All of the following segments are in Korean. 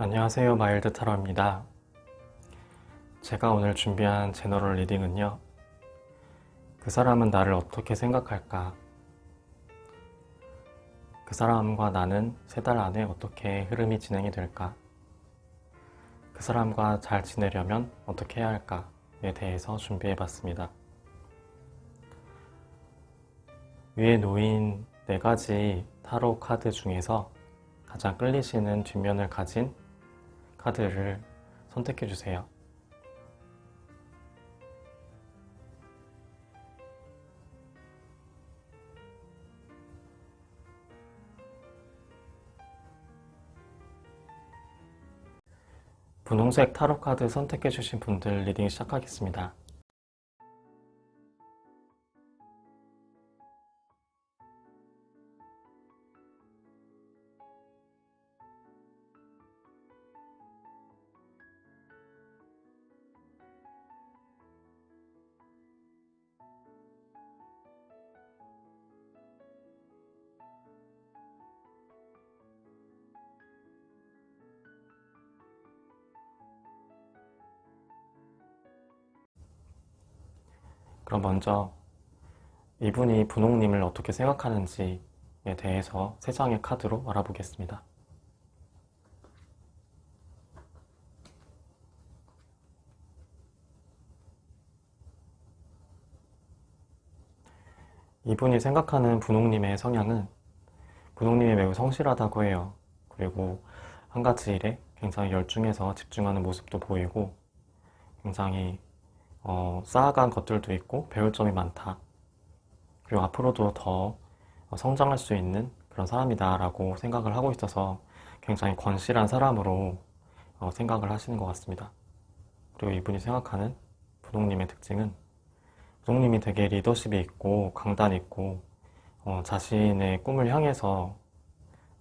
안녕하세요 마일드 타로입니다. 제가 오늘 준비한 제너럴 리딩은요 그 사람은 나를 어떻게 생각할까? 그 사람과 나는 세 달 안에 어떻게 흐름이 진행이 될까? 그 사람과 잘 지내려면 어떻게 해야 할까에 대해서 준비해 봤습니다. 위에 놓인 네 가지 타로 카드 중에서 가장 끌리시는 뒷면을 가진 카드를 선택해 주세요. 분홍색 타로 카드 선택해 주신 분들 리딩 시작하겠습니다. 그럼 먼저 이분이 분홍님을 어떻게 생각하는지에 대해서 세 장의 카드로 알아보겠습니다. 이분이 생각하는 분홍님의 성향은 분홍님이 매우 성실하다고 해요. 그리고 한 가지 일에 굉장히 열중해서 집중하는 모습도 보이고 굉장히 어, 쌓아간 것들도 있고 배울 점이 많다. 그리고 앞으로도 더 성장할 수 있는 그런 사람이다 라고 생각을 하고 있어서 굉장히 건실한 사람으로 어, 생각을 하시는 것 같습니다. 그리고 이분이 생각하는 부동님의 특징은 부동님이 되게 리더십이 있고 강단 있고 어, 자신의 꿈을 향해서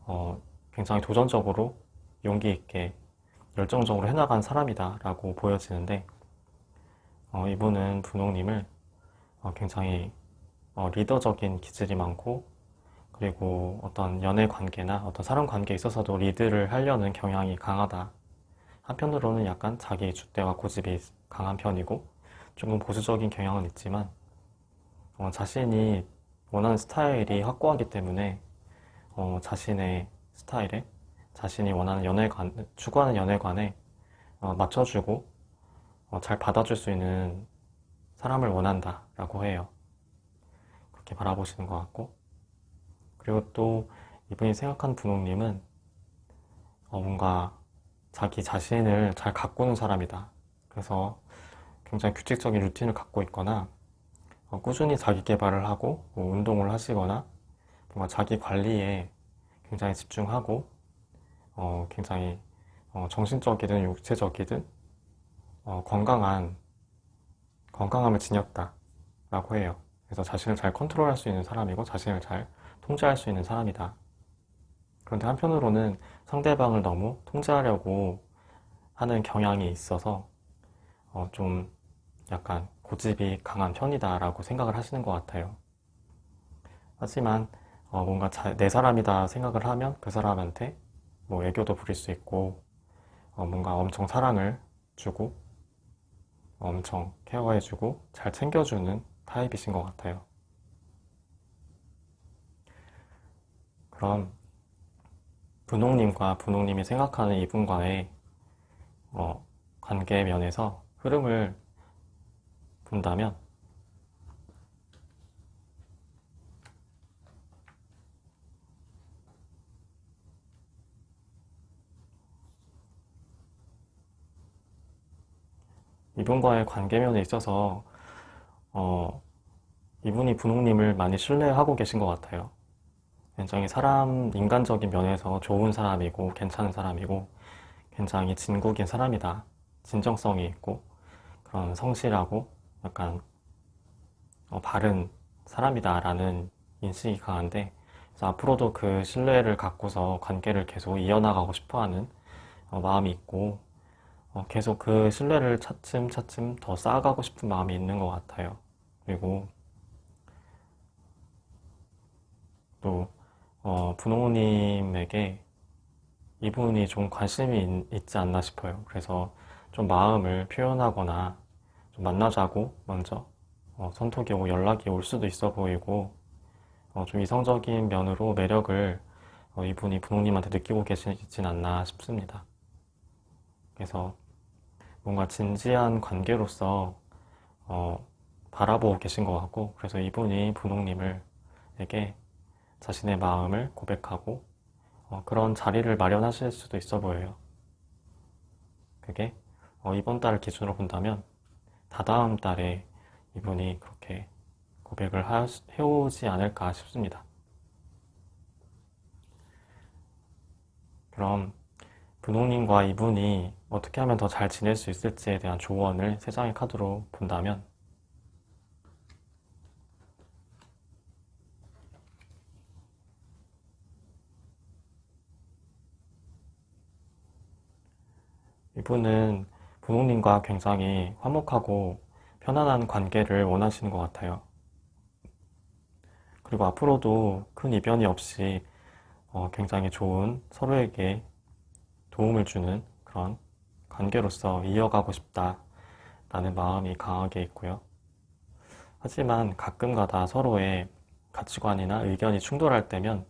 어, 굉장히 도전적으로 용기 있게 열정적으로 해나간 사람이다 라고 보여지는데 어, 이분은 분홍님을 어, 굉장히 어, 리더적인 기질이 많고 그리고 어떤 연애 관계나 어떤 사람 관계에 있어서도 리드를 하려는 경향이 강하다. 한편으로는 약간 자기 주대와 고집이 강한 편이고 조금 보수적인 경향은 있지만 어, 자신이 원하는 스타일이 확고하기 때문에 어, 자신의 스타일에 자신이 원하는 연애관, 추구하는 연애관에 어, 맞춰주고 어, 잘 받아줄 수 있는 사람을 원한다 라고 해요. 그렇게 바라보시는 것 같고 그리고 또 이분이 생각한 분홍님은 어, 뭔가 자기 자신을 잘 가꾸는 사람이다. 그래서 굉장히 규칙적인 루틴을 갖고 있거나 어, 꾸준히 자기 개발을 하고 뭐 운동을 하시거나 뭔가 자기 관리에 굉장히 집중하고 어, 굉장히 어, 정신적이든 육체적이든 어, 건강한 건강함을 지녔다 라고 해요. 그래서 자신을 잘 컨트롤할 수 있는 사람이고 자신을 잘 통제할 수 있는 사람이다. 그런데 한편으로는 상대방을 너무 통제하려고 하는 경향이 있어서 어, 좀 약간 고집이 강한 편이다라고 생각을 하시는 것 같아요. 하지만 어, 뭔가 자, 내 사람이다 생각을 하면 그 사람한테 뭐 애교도 부릴 수 있고 어, 뭔가 엄청 사랑을 주고 엄청 케어해주고 잘 챙겨주는 타입이신 것 같아요. 그럼 분홍님과 분홍님이 생각하는 이분과의 어, 관계 면에서 흐름을 본다면 이분과의 관계면에 있어서 어, 이분이 분홍님을 많이 신뢰하고 계신 것 같아요. 굉장히 사람, 인간적인 면에서 좋은 사람이고 괜찮은 사람이고 굉장히 진국인 사람이다. 진정성이 있고 그런 성실하고 약간 어, 바른 사람이다라는 인식이 강한데 앞으로도 그 신뢰를 갖고서 관계를 계속 이어나가고 싶어하는 어, 마음이 있고 어, 계속 그 신뢰를 차츰 차츰 더 쌓아가고 싶은 마음이 있는 것 같아요. 그리고 또 어, 분홍님에게 이분이 좀 관심이 있- 있지 않나 싶어요. 그래서 좀 마음을 표현하거나 좀 만나자고 먼저 어, 손톡이 오고 연락이 올 수도 있어 보이고 어, 좀 이성적인 면으로 매력을 어, 이분이 분홍님한테 느끼고 계시진 않나 싶습니다. 그래서 뭔가 진지한 관계로서 어, 바라보고 계신 것 같고 그래서 이분이 분홍님을 에게 자신의 마음을 고백하고 어, 그런 자리를 마련하실 수도 있어 보여요. 그게 어, 이번 달을 기준으로 본다면 다다음 달에 이분이 그렇게 고백을 하, 해오지 않을까 싶습니다. 그럼 분홍님과 이분이 어떻게 하면 더 잘 지낼 수 있을지에 대한 조언을 세 장의 카드로 본다면 이분은 분홍님과 굉장히 화목하고 편안한 관계를 원하시는 것 같아요. 그리고 앞으로도 큰 이변이 없이 어, 굉장히 좋은 서로에게 도움을 주는 그런 관계로서 이어가고 싶다라는 마음이 강하게 있고요. 하지만 가끔가다 서로의 가치관이나 의견이 충돌할 때면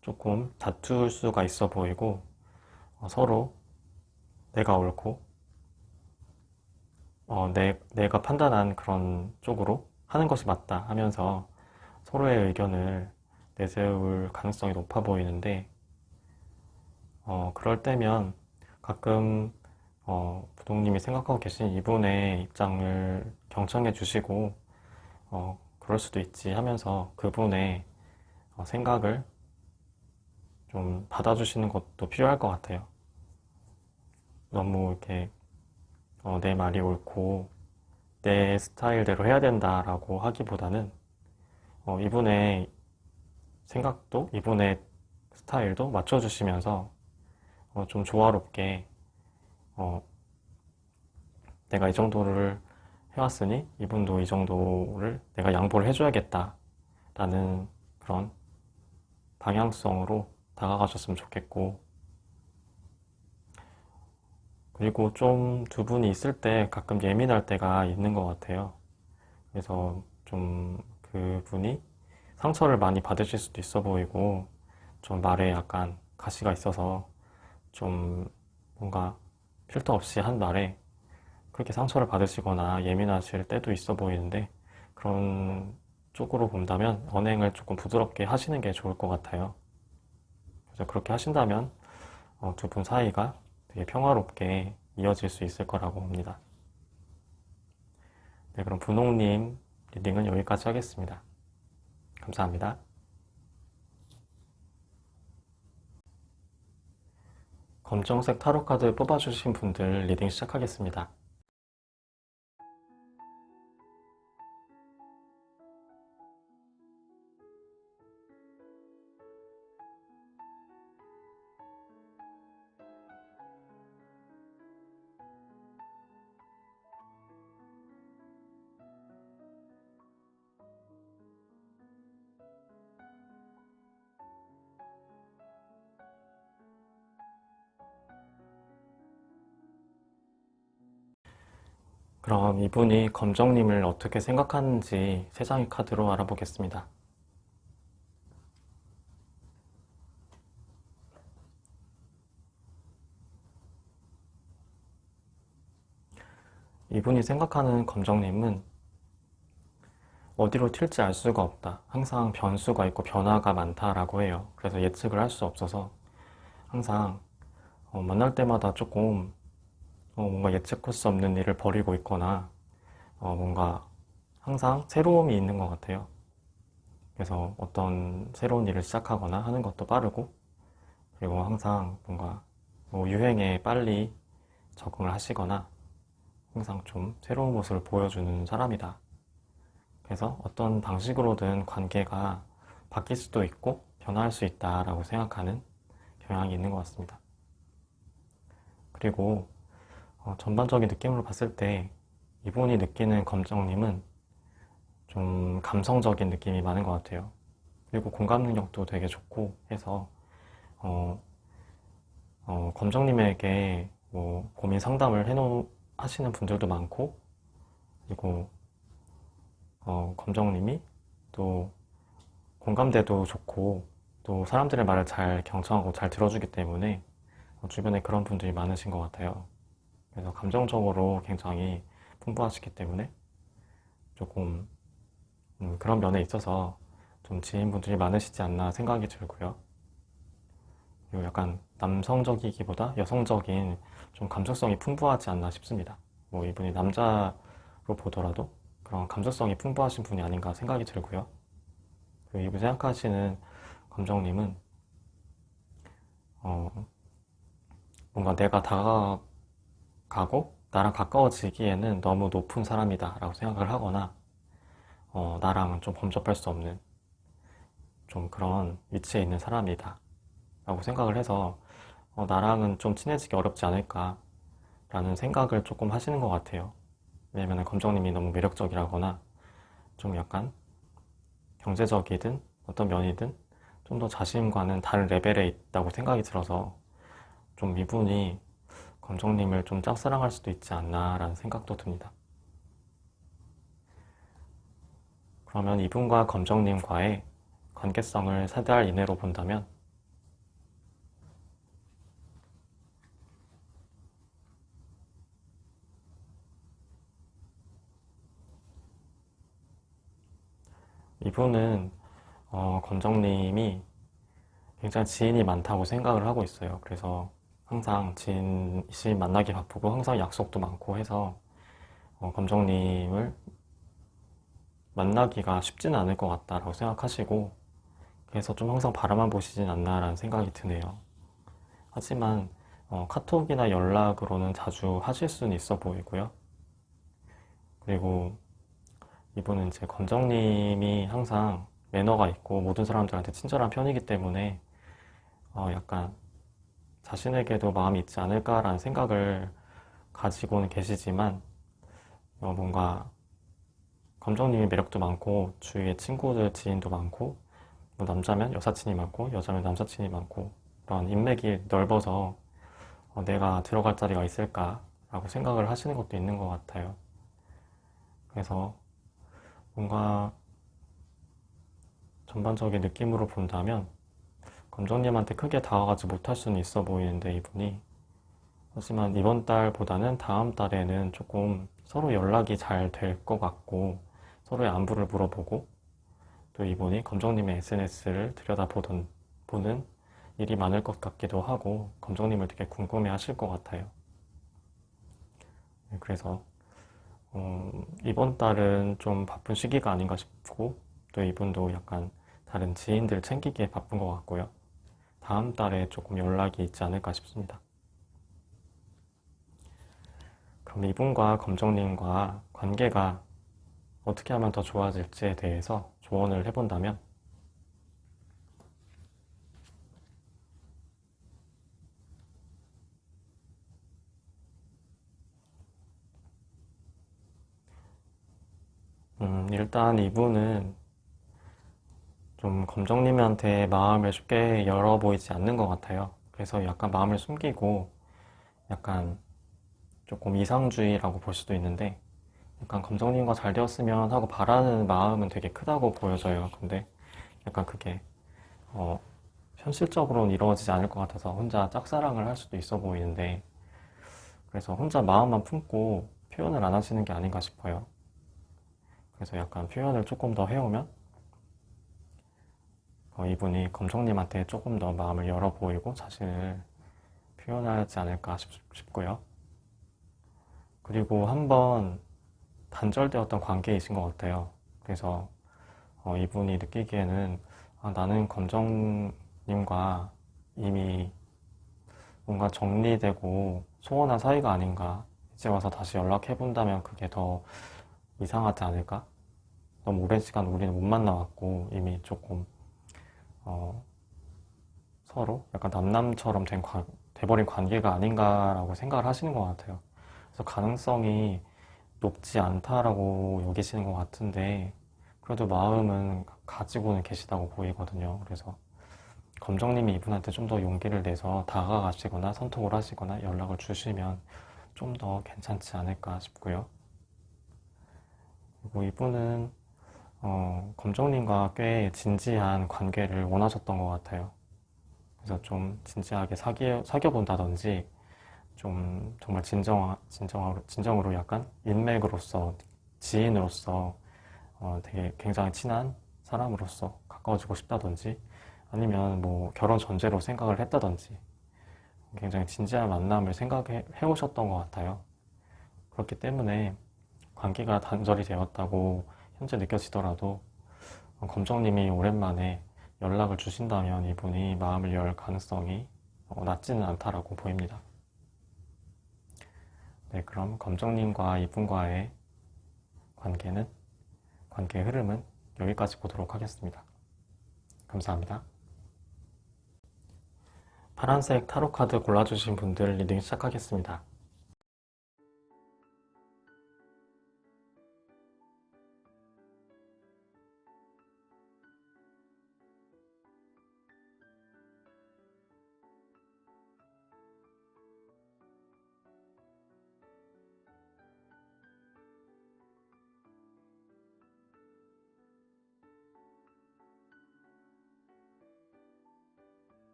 조금 다툴 수가 있어 보이고 어, 서로 내가 옳고 어, 내, 내가 판단한 그런 쪽으로 하는 것이 맞다 하면서 서로의 의견을 내세울 가능성이 높아 보이는데 어, 그럴 때면 가끔 어, 부동님이 생각하고 계신 이분의 입장을 경청해 주시고 어, 그럴 수도 있지 하면서 그분의 어, 생각을 좀 받아주시는 것도 필요할 것 같아요. 너무 이렇게 어, 내 말이 옳고 내 스타일대로 해야 된다라고 하기보다는 어, 이분의 생각도 이분의 스타일도 맞춰주시면서 어, 좀 조화롭게 어, 내가 이 정도를 해왔으니 이분도 이 정도를 내가 양보를 해줘야겠다 라는 그런 방향성으로 다가가셨으면 좋겠고 그리고 좀 두 분이 있을 때 가끔 예민할 때가 있는 것 같아요. 그래서 좀 그분이 상처를 많이 받으실 수도 있어 보이고 좀 말에 약간 가시가 있어서 좀 뭔가 필터 없이 한 말에 그렇게 상처를 받으시거나 예민하실 때도 있어 보이는데 그런 쪽으로 본다면 언행을 조금 부드럽게 하시는 게 좋을 것 같아요. 그래서 그렇게 하신다면 어, 두분 사이가 되게 평화롭게 이어질 수 있을 거라고 봅니다. 네, 그럼 분홍님 리딩은 여기까지 하겠습니다. 감사합니다. 검정색 타로 카드 뽑아주신 분들 리딩 시작하겠습니다. 그럼 이분이 검정님을 어떻게 생각하는지 세 장의 카드로 알아보겠습니다. 이분이 생각하는 검정님은 어디로 튈지 알 수가 없다. 항상 변수가 있고 변화가 많다라고 해요. 그래서 예측을 할 수 없어서 항상 어, 만날 때마다 조금 어, 뭔가 예측할 수 없는 일을 벌이고 있거나 어, 뭔가 항상 새로움이 있는 것 같아요. 그래서 어떤 새로운 일을 시작하거나 하는 것도 빠르고 그리고 항상 뭔가 뭐 유행에 빨리 적응을 하시거나 항상 좀 새로운 모습을 보여주는 사람이다. 그래서 어떤 방식으로든 관계가 바뀔 수도 있고 변화할 수 있다라고 생각하는 경향이 있는 것 같습니다. 그리고 어, 전반적인 느낌으로 봤을 때 이분이 느끼는 검정님은 좀 감성적인 느낌이 많은 것 같아요. 그리고 공감 능력도 되게 좋고 해서 어, 어, 검정님에게 뭐 고민 상담을 해놓 하시는 분들도 많고 그리고 어, 검정님이 또 공감대도 좋고 또 사람들의 말을 잘 경청하고 잘 들어주기 때문에 어, 주변에 그런 분들이 많으신 것 같아요. 그래서 감정적으로 굉장히 풍부하시기 때문에 조금 음, 그런 면에 있어서 좀 지인분들이 많으시지 않나 생각이 들고요. 그리고 약간 남성적이기보다 여성적인 좀 감수성이 풍부하지 않나 싶습니다. 뭐 이분이 남자로 보더라도 그런 감수성이 풍부하신 분이 아닌가 생각이 들고요. 그리고 이분 생각하시는 감정님은 어, 뭔가 내가 다가 가고 나랑 가까워지기에는 너무 높은 사람이다 라고 생각을 하거나 어, 나랑은 좀 범접할 수 없는 좀 그런 위치에 있는 사람이다 라고 생각을 해서 어, 나랑은 좀 친해지기 어렵지 않을까 라는 생각을 조금 하시는 것 같아요. 왜냐면 검정님이 너무 매력적이라거나 좀 약간 경제적이든 어떤 면이든 좀 더 자신과는 다른 레벨에 있다고 생각이 들어서 좀 이분이 검정님을 좀 짝사랑할 수도 있지 않나 라는 생각도 듭니다. 그러면 이분과 검정님과의 관계성을 세달 이내로 본다면 이분은 어, 검정님이 굉장히 지인이 많다고 생각을 하고 있어요. 그래서 항상 지인, 지인 만나기 바쁘고 항상 약속도 많고 해서 어, 검정님을 만나기가 쉽지는 않을 것 같다라고 생각하시고 그래서 좀 항상 바라만 보시진 않나라는 생각이 드네요. 하지만 어, 카톡이나 연락으로는 자주 하실 수는 있어 보이고요. 그리고 이분은 이제 건정님이 항상 매너가 있고 모든 사람들한테 친절한 편이기 때문에 어 약간 자신에게도 마음이 있지 않을까라는 생각을 가지고는 계시지만 어 뭔가 검정님의 매력도 많고 주위에 친구들 지인도 많고 뭐 남자면 여사친이 많고 여자면 남사친이 많고 그런 인맥이 넓어서 어 내가 들어갈 자리가 있을까라고 생각을 하시는 것도 있는 것 같아요. 그래서 뭔가 전반적인 느낌으로 본다면 검정님한테 크게 다가가지 못할 수는 있어 보이는데 이분이 하지만 이번 달보다는 다음 달에는 조금 서로 연락이 잘 될 것 같고 서로의 안부를 물어보고 또 이분이 검정님의 SNS를 들여다보던 보는 일이 많을 것 같기도 하고 검정님을 되게 궁금해 하실 것 같아요. 네, 그래서 어, 이번 달은 좀 바쁜 시기가 아닌가 싶고 또 이분도 약간 다른 지인들 챙기기에 바쁜 것 같고요. 다음 달에 조금 연락이 있지 않을까 싶습니다. 그럼 이분과 검정님과 관계가 어떻게 하면 더 좋아질지에 대해서 조언을 해본다면 음, 일단 이분은 좀 검정님한테 마음을 쉽게 열어 보이지 않는 것 같아요. 그래서 약간 마음을 숨기고 약간 조금 이상주의라고 볼 수도 있는데 약간 검정님과 잘 되었으면 하고 바라는 마음은 되게 크다고 보여져요. 근데 약간 그게 어, 현실적으로는 이루어지지 않을 것 같아서 혼자 짝사랑을 할 수도 있어 보이는데 그래서 혼자 마음만 품고 표현을 안 하시는 게 아닌가 싶어요. 그래서 약간 표현을 조금 더 해오면 어, 이분이 검정님한테 조금 더 마음을 열어 보이고 자신을 표현하지 않을까 싶, 고요 그리고 한번 단절되었던 관계이신 것 같아요. 그래서 어, 이분이 느끼기에는 아, 나는 검정님과 이미 뭔가 정리되고 소원한 사이가 아닌가. 이제 와서 다시 연락해 본다면 그게 더 이상하지 않을까? 너무 오랜 시간 우리는 못 만나왔고 이미 조금 어, 서로 약간 남남처럼 된 관, 돼버린 관계가 아닌가라고 생각을 하시는 것 같아요. 그래서 가능성이 높지 않다라고 여기시는 것 같은데 그래도 마음은 가지고는 계시다고 보이거든요. 그래서 검정님이 이분한테 좀 더 용기를 내서 다가가시거나 선톡을 하시거나 연락을 주시면 좀 더 괜찮지 않을까 싶고요. 그리고 이분은 어, 검정님과 꽤 진지한 관계를 원하셨던 것 같아요. 그래서 좀 진지하게 사귀어, 사귀어본다든지 좀 정말 진정, 진정으로, 진정으로 약간 인맥으로서 지인으로서 어, 되게 굉장히 친한 사람으로서 가까워지고 싶다든지 아니면 뭐 결혼 전제로 생각을 했다든지 굉장히 진지한 만남을 생각해 오셨던 것 같아요. 그렇기 때문에 관계가 단절이 되었다고 현재 느껴지더라도 어, 검정님이 오랜만에 연락을 주신다면 이분이 마음을 열 가능성이 어, 낮지는 않다라고 보입니다. 네, 그럼 검정님과 이분과의 관계는, 관계의 흐름은 여기까지 보도록 하겠습니다. 감사합니다. 파란색 타로 카드 골라주신 분들 리딩 시작하겠습니다.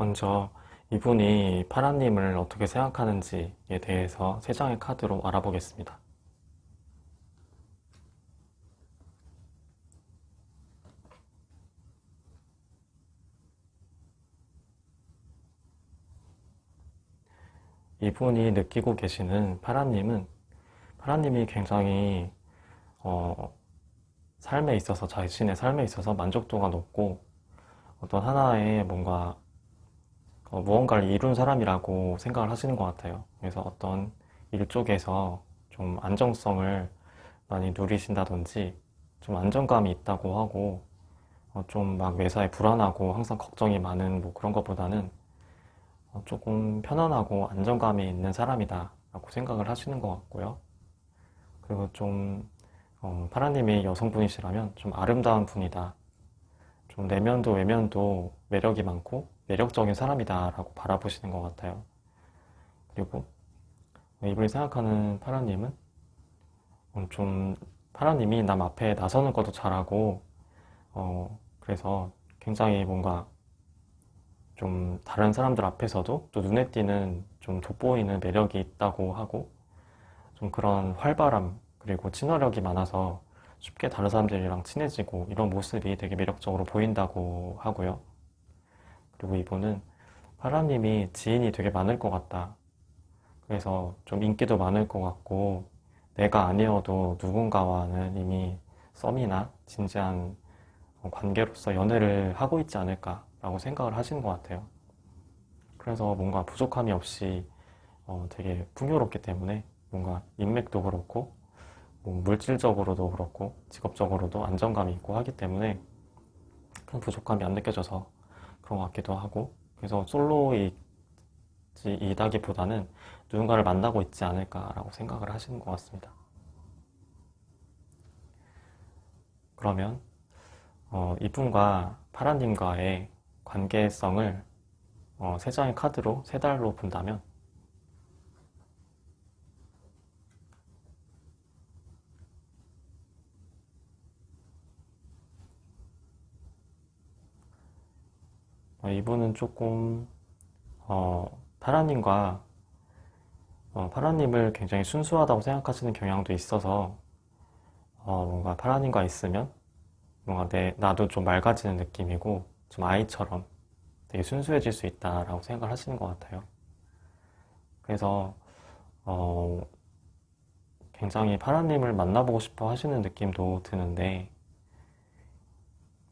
먼저 이분이 파라님을 어떻게 생각하는지에 대해서 세 장의 카드로 알아보겠습니다. 이분이 느끼고 계시는 파라님은 파라님이 굉장히 어, 삶에 있어서 자신의 삶에 있어서 만족도가 높고 어떤 하나의 뭔가 어, 무언가를 이룬 사람이라고 생각을 하시는 것 같아요. 그래서 어떤 일 쪽에서 좀 안정성을 많이 누리신다든지 좀 안정감이 있다고 하고 어, 좀 막 매사에 불안하고 항상 걱정이 많은 뭐 그런 것보다는 어, 조금 편안하고 안정감이 있는 사람이다 라고 생각을 하시는 것 같고요. 그리고 좀 어, 파라님이 여성분이시라면 좀 아름다운 분이다. 좀 내면도 외면도 매력이 많고 매력적인 사람이다라고 바라보시는 것 같아요. 그리고 이분이 생각하는 파라님은 좀 파라님이 남 앞에 나서는 것도 잘하고 어 그래서 굉장히 뭔가 좀 다른 사람들 앞에서도 또 눈에 띄는 좀 돋보이는 매력이 있다고 하고 좀 그런 활발함 그리고 친화력이 많아서 쉽게 다른 사람들이랑 친해지고 이런 모습이 되게 매력적으로 보인다고 하고요. 그리고 이분은 파라님이 지인이 되게 많을 것 같다. 그래서 좀 인기도 많을 것 같고 내가 아니어도 누군가와는 이미 썸이나 진지한 관계로서 연애를 하고 있지 않을까라고 생각을 하시는 것 같아요. 그래서 뭔가 부족함이 없이 어 되게 풍요롭기 때문에 뭔가 인맥도 그렇고 뭐 물질적으로도 그렇고 직업적으로도 안정감이 있고 하기 때문에 큰 부족함이 안 느껴져서 그런 것 같기도 하고 그래서 솔로이다기보다는 누군가를 만나고 있지 않을까라고 생각을 하시는 것 같습니다. 그러면 어, 이분과 파라님과의 관계성을 어, 세 장의 카드로 세 달로 본다면 이분은 조금 어, 파라님과 어, 파라님을 굉장히 순수하다고 생각하시는 경향도 있어서 어, 뭔가 파라님과 있으면 뭔가 내 나도 좀 맑아지는 느낌이고 좀 아이처럼 되게 순수해질 수 있다라고 생각을 하시는 것 같아요. 그래서 어, 굉장히 파라님을 만나보고 싶어 하시는 느낌도 드는데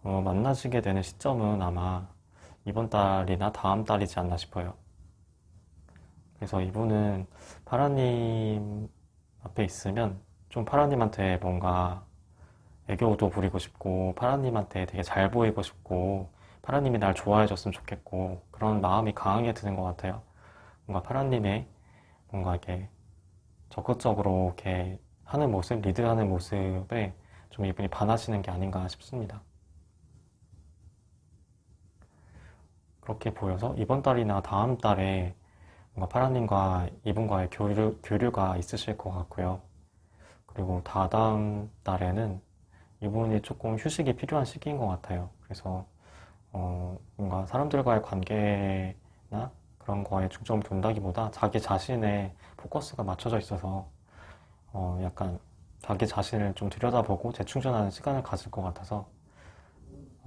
어, 만나시게 되는 시점은 아마 이번 달이나 다음 달이지 않나 싶어요. 그래서 이분은 파라님 앞에 있으면 좀 파라님한테 뭔가 애교도 부리고 싶고 파라님한테 되게 잘 보이고 싶고 파라님이 날 좋아해 줬으면 좋겠고 그런 마음이 강하게 드는 것 같아요. 뭔가 파라님의 뭔가 이렇게 적극적으로 이렇게 하는 모습, 리드하는 모습에 좀 이분이 반하시는 게 아닌가 싶습니다. 그렇게 보여서 이번 달이나 다음 달에 뭔가 파라님과 이분과의 교류, 교류가 있으실 것 같고요. 그리고 다다음 달에는 이분이 조금 휴식이 필요한 시기인 것 같아요. 그래서 어, 뭔가 사람들과의 관계나 그런 거에 중점을 둔다기보다 자기 자신의 포커스가 맞춰져 있어서 어, 약간 자기 자신을 좀 들여다보고 재충전하는 시간을 가질 것 같아서 어,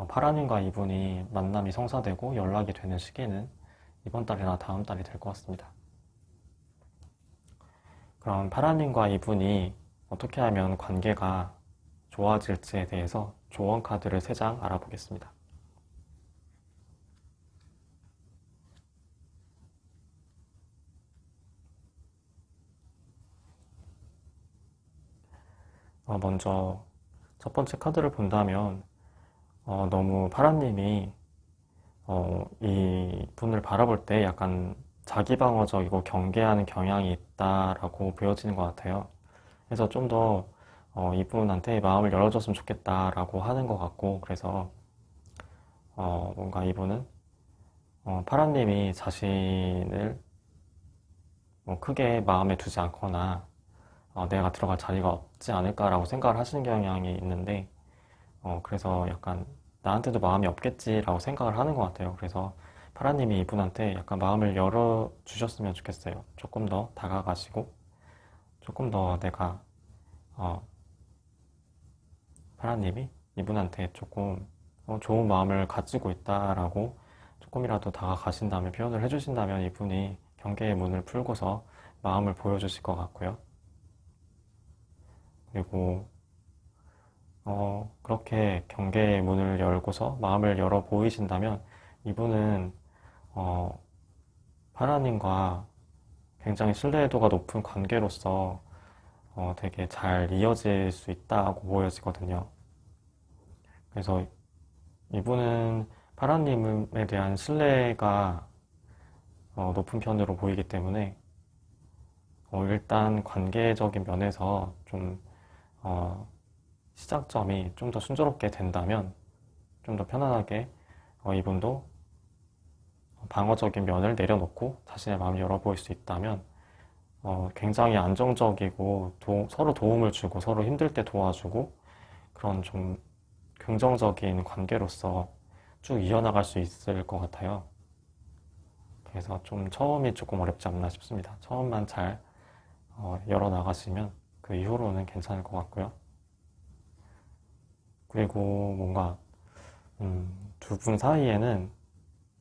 파라님과 이분이 만남이 성사되고 연락이 되는 시기는 이번 달이나 다음 달이 될 것 같습니다. 그럼 파라님과 이분이 어떻게 하면 관계가 좋아질지에 대해서 조언 카드를 3장 알아보겠습니다. 어, 먼저 첫 번째 카드를 본다면 어, 너무 파라님이 어, 이 분을 바라볼 때 약간 자기 방어적이고 경계하는 경향이 있다라고 보여지는 것 같아요. 그래서 좀더 어, 이분한테 마음을 열어줬으면 좋겠다라고 하는 것 같고 그래서 어, 뭔가 이분은 어, 파라님이 자신을 뭐 크게 마음에 두지 않거나 어, 내가 들어갈 자리가 없지 않을까라고 생각을 하시는 경향이 있는데 어, 그래서 약간 나한테도 마음이 없겠지라고 생각을 하는 것 같아요. 그래서 파라님이 이분한테 약간 마음을 열어주셨으면 좋겠어요. 조금 더 다가가시고 조금 더 내가 어, 파라님이 이분한테 조금 어, 좋은 마음을 가지고 있다라고 조금이라도 다가가신 다음에 표현을 해주신다면 이분이 경계의 문을 풀고서 마음을 보여주실 것 같고요. 그리고 어, 그렇게 경계의 문을 열고서 마음을 열어 보이신다면 이분은 어, 하나님과 굉장히 신뢰도가 높은 관계로서 어, 되게 잘 이어질 수 있다고 보여지거든요. 그래서 이분은 파라님에 대한 신뢰가 어, 높은 편으로 보이기 때문에 어, 일단 관계적인 면에서 좀 어, 시작점이 좀 더 순조롭게 된다면 좀 더 편안하게 어, 이분도 방어적인 면을 내려놓고 자신의 마음을 열어보일 수 있다면 어, 굉장히 안정적이고 도- 서로 도움을 주고 서로 힘들 때 도와주고 그런 좀 긍정적인 관계로서 쭉 이어나갈 수 있을 것 같아요. 그래서 좀 처음이 조금 어렵지 않나 싶습니다. 처음만 잘 어, 열어나가시면 그 이후로는 괜찮을 것 같고요. 그리고 뭔가 음, 두 분 사이에는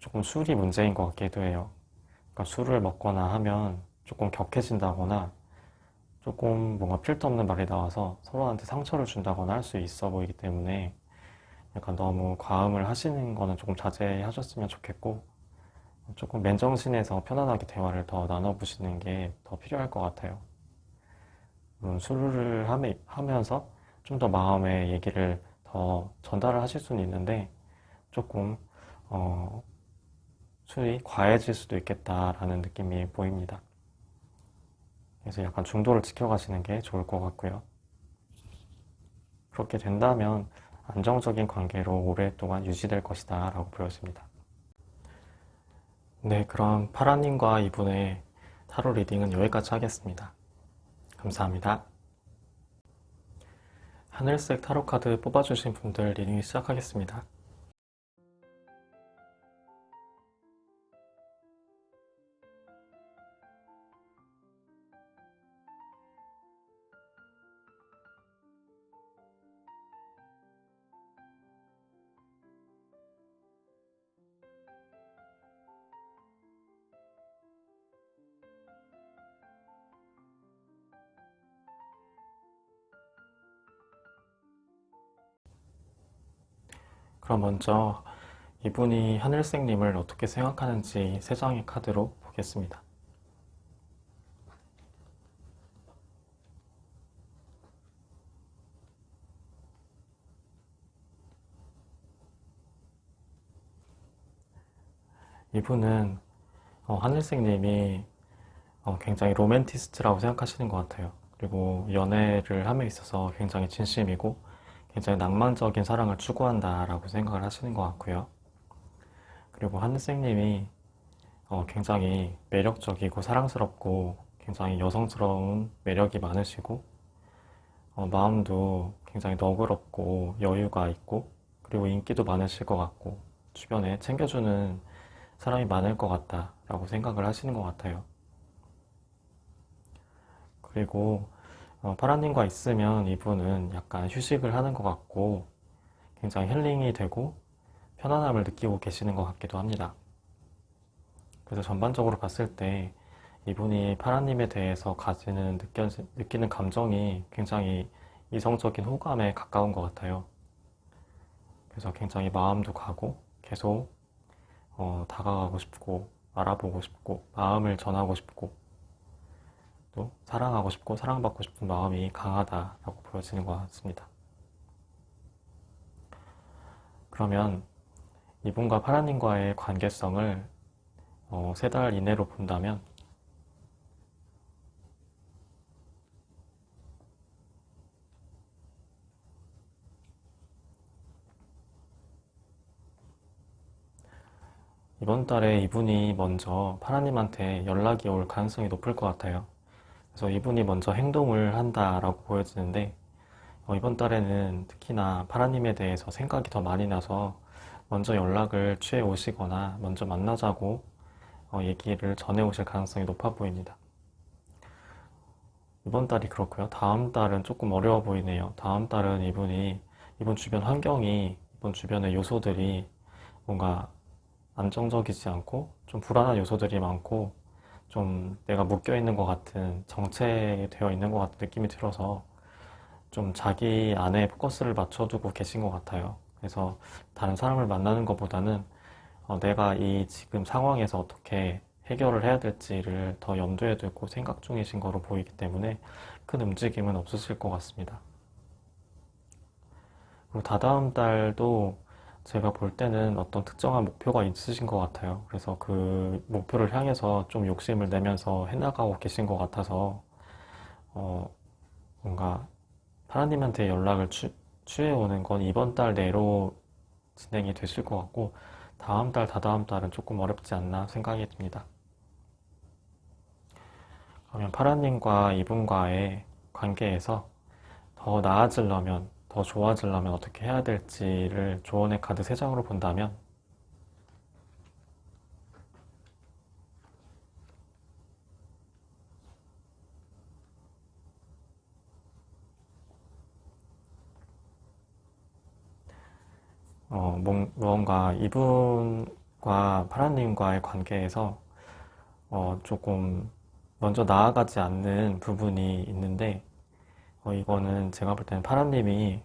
조금 술이 문제인 것 같기도 해요. 그러니까 술을 먹거나 하면 조금 격해진다거나 조금 뭔가 필요 없는 말이 나와서 서로한테 상처를 준다거나 할 수 있어 보이기 때문에 약간 너무 과음을 하시는 거는 조금 자제하셨으면 좋겠고 조금 맨정신에서 편안하게 대화를 더 나눠보시는 게 더 필요할 것 같아요. 물론 술을 하면서 좀 더 마음의 얘기를 더 전달을 하실 수는 있는데 조금 어, 술이 과해질 수도 있겠다라는 느낌이 보입니다. 그래서 약간 중도를 지켜가시는 게 좋을 것 같고요. 그렇게 된다면 안정적인 관계로 오랫동안 유지될 것이다 라고 보여집니다. 네, 그럼 파라님과 이분의 타로 리딩은 여기까지 하겠습니다. 감사합니다. 하늘색 타로 카드 뽑아주신 분들 리딩 시작하겠습니다. 그럼 먼저 이분이 하늘색님을 어떻게 생각하는지 세 장의 카드로 보겠습니다. 이분은 어, 하늘색님이 어, 굉장히 로맨티스트라고 생각하시는 것 같아요. 그리고 연애를 함에 있어서 굉장히 진심이고 굉장히 낭만적인 사랑을 추구한다라고 생각을 하시는 것 같고요. 그리고 하늘색님이 어, 굉장히 매력적이고 사랑스럽고 굉장히 여성스러운 매력이 많으시고 어, 마음도 굉장히 너그럽고 여유가 있고 그리고 인기도 많으실 것 같고 주변에 챙겨주는 사람이 많을 것 같다라고 생각을 하시는 것 같아요. 그리고 어, 파라님과 있으면 이분은 약간 휴식을 하는 것 같고 굉장히 힐링이 되고 편안함을 느끼고 계시는 것 같기도 합니다. 그래서 전반적으로 봤을 때 이분이 파라님에 대해서 가지는 느껴, 느끼는 감정이 굉장히 이성적인 호감에 가까운 것 같아요. 그래서 굉장히 마음도 가고 계속 어, 다가가고 싶고 알아보고 싶고 마음을 전하고 싶고 또 사랑하고 싶고 사랑받고 싶은 마음이 강하다라고 보여지는 것 같습니다. 그러면 이분과 파라님과의 관계성을 어, 세달 이내로 본다면 이번 달에 이분이 먼저 파라님한테 연락이 올 가능성이 높을 것 같아요. 그래서 이분이 먼저 행동을 한다라고 보여지는데 어, 이번 달에는 특히나 파라님에 대해서 생각이 더 많이 나서 먼저 연락을 취해 오시거나 먼저 만나자고 어, 얘기를 전해 오실 가능성이 높아 보입니다. 이번 달이 그렇고요. 다음 달은 조금 어려워 보이네요. 다음 달은 이분이 이번 주변 환경이 이번 주변의 요소들이 뭔가 안정적이지 않고 좀 불안한 요소들이 많고 좀 내가 묶여 있는 것 같은 정체되어 있는 것 같은 느낌이 들어서 좀 자기 안에 포커스를 맞춰두고 계신 것 같아요. 그래서 다른 사람을 만나는 것보다는 어, 내가 이 지금 상황에서 어떻게 해결을 해야 될지를 더 염두에 두고 생각 중이신 거로 보이기 때문에 큰 움직임은 없으실 것 같습니다. 그리고 다다음 달도 제가 볼 때는 어떤 특정한 목표가 있으신 것 같아요. 그래서 그 목표를 향해서 좀 욕심을 내면서 해나가고 계신 것 같아서, 어, 뭔가 하나님한테 연락을 취, 취해오는 건 이번 달 내로 진행이 되실 것 같고, 다음 달, 다다음 달은 조금 어렵지 않나 생각이 듭니다. 그러면 파라님과 이분과의 관계에서 더 나아지려면 더 좋아지려면 어떻게 해야 될지를 조언의 카드 3장으로 본다면 어, 뭔가 이분과 파라님과의 관계에서 어, 조금 먼저 나아가지 않는 부분이 있는데 어, 이거는 제가 볼 때는 파란님이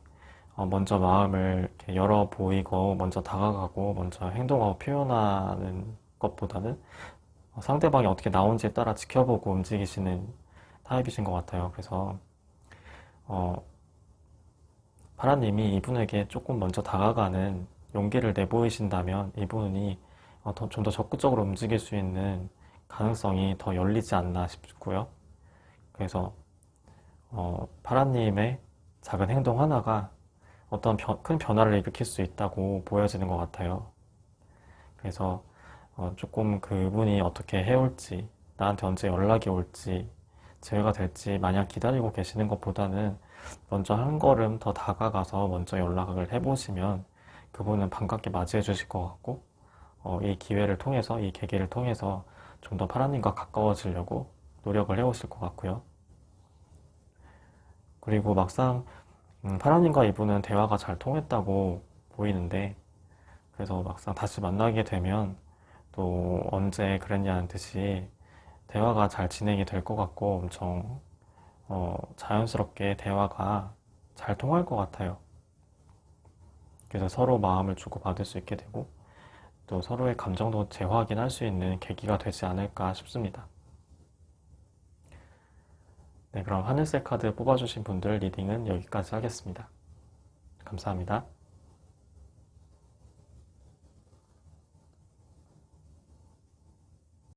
어, 먼저 마음을 열어 보이고 먼저 다가가고 먼저 행동하고 표현하는 것보다는 어, 상대방이 어떻게 나온지에 따라 지켜보고 움직이시는 타입이신 것 같아요. 그래서 어, 파란님이 이분에게 조금 먼저 다가가는 용기를 내보이신다면 이분이 어, 좀더 적극적으로 움직일 수 있는 가능성이 더 열리지 않나 싶고요. 그래서 어, 파라님의 작은 행동 하나가 어떤 변, 큰 변화를 일으킬 수 있다고 보여지는 것 같아요. 그래서 어, 조금 그분이 어떻게 해올지, 나한테 언제 연락이 올지, 제외가 될지 마냥 기다리고 계시는 것보다는 먼저 한 걸음 더 다가가서 먼저 연락을 해보시면 그분은 반갑게 맞이해 주실 것 같고, 어, 이 기회를 통해서, 이 계기를 통해서 좀 더 파라님과 가까워지려고 노력을 해오실 것 같고요. 그리고 막상 음, 파라님과 이분은 대화가 잘 통했다고 보이는데 그래서 막상 다시 만나게 되면 또 언제 그랬냐는 듯이 대화가 잘 진행이 될 것 같고 엄청 어, 자연스럽게 대화가 잘 통할 것 같아요. 그래서 서로 마음을 주고받을 수 있게 되고 또 서로의 감정도 재확인할 수 있는 계기가 되지 않을까 싶습니다. 네, 그럼 하늘색 카드 뽑아주신 분들 리딩은 여기까지 하겠습니다. 감사합니다.